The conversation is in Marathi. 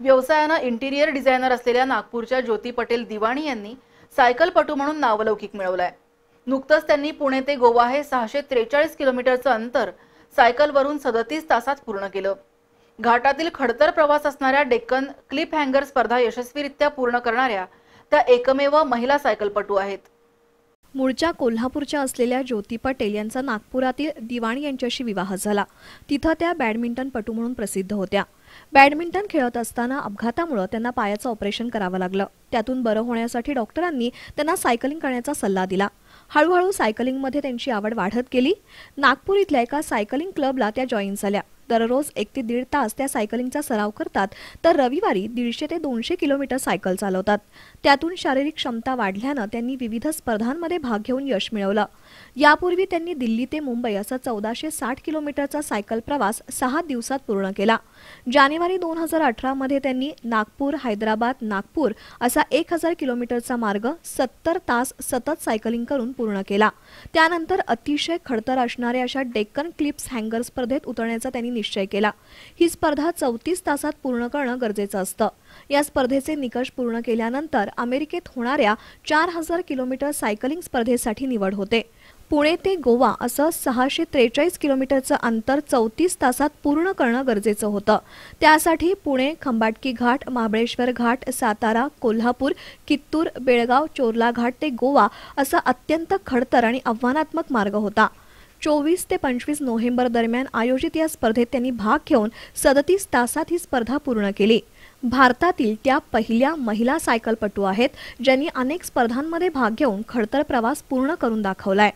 व्यवसायानं इंटिरियर डिझायनर असलेल्या नागपूरच्या ज्योती पटेल दिवाणी यांनी सायकलपटू म्हणून नावलौकिक मिळवलंय. नुकतंच त्यांनी पुणे ते गोवा हे सहाशे त्रेचाळीस किलोमीटरचं अंतर सायकलवरून सदतीस तासात पूर्ण केलं. घाटातील खडतर प्रवास असणाऱ्या डेक्कन क्लिप हँगर स्पर्धा यशस्वीरित्या पूर्ण करणाऱ्या त्या एकमेव महिला सायकलपटू आहेत. मूळच्या कोल्हापूरच्या असलेल्या ज्योती पटेल यांचा नागपुरातील दिवाणी यांच्याशी विवाह झाला. तिथं त्या बॅडमिंटनपटू म्हणून प्रसिद्ध होत्या. बॅडमिंटन खेळत असताना अपघातामुळे त्यांना पायाचं ऑपरेशन करावं लागलं. त्यातून बरं होण्यासाठी डॉक्टरांनी त्यांना सायकलिंग करण्याचा सल्ला दिला. हळूहळू सायकलिंगमध्ये त्यांची आवड वाढत गेली. नागपूर इथल्या एका सायकलिंग क्लबला त्या जॉईन झाल्या. दररोज एक ते दीड तास त्या सायकलिंगचा सराव करतात तर रविवारी दीडशे ते दोनशे किलोमीटर सायकल चालवतात. त्यातून शारीरिक क्षमता वाढल्यानं त्यांनी विविध स्पर्धांमध्ये भाग घेऊन यश मिळवलं. यापूर्वी त्यांनी दिल्ली ते मुंबई असा चौदाशे साठ किलोमीटरचा सायकल प्रवास सहा दिवसात पूर्ण केला. जानेवारी दोन हजार अठरामध्ये त्यांनी नागपूर हैदराबाद नागपूर असा एक हजार किलोमीटरचा मार्ग सत्तर तास सतत सायकलिंग करून पूर्ण केला. त्यानंतर अतिशय खडतर असणाऱ्या अशा डेक्कन क्लिप्स हँगर स्पर्धेत उतरण्याचा त्यांनी निश्चय केला. ही स्पर्धा चौतीस तासात पूर्ण करणं गरजेचं असतं. या स्पर्धेचे निकष पूर्ण केल्यानंतर अमेरिकेत होणाऱ्या चार हजार किलोमीटर सायकलिंग स्पर्धेसाठी निवड होते. पुणे ते गोवा असं सहाशे त्रेचाळीस किलोमीटरचं अंतर चौतीस तासात पूर्ण करणं गरजेचं होतं. त्यासाठी पुणे खंबाटकी घाट महाबळेश्वर घाट सातारा कोल्हापूर कित्तूर बेळगाव चोरला घाट ते गोवा असा अत्यंत खडतर आणि आव्हानात्मक मार्ग होता. चोवीस ते पंचवीस नोव्हेंबर दरम्यान आयोजित या स्पर्धेत त्यांनी भाग घेऊन सदतीस तासात ही स्पर्धा पूर्ण केली. भारतातील त्या पहिल्या महिला सायकलपटू आहेत ज्यांनी अनेक स्पर्धांमध्ये भाग घेऊन खडतर प्रवास पूर्ण करून दाखवलाय.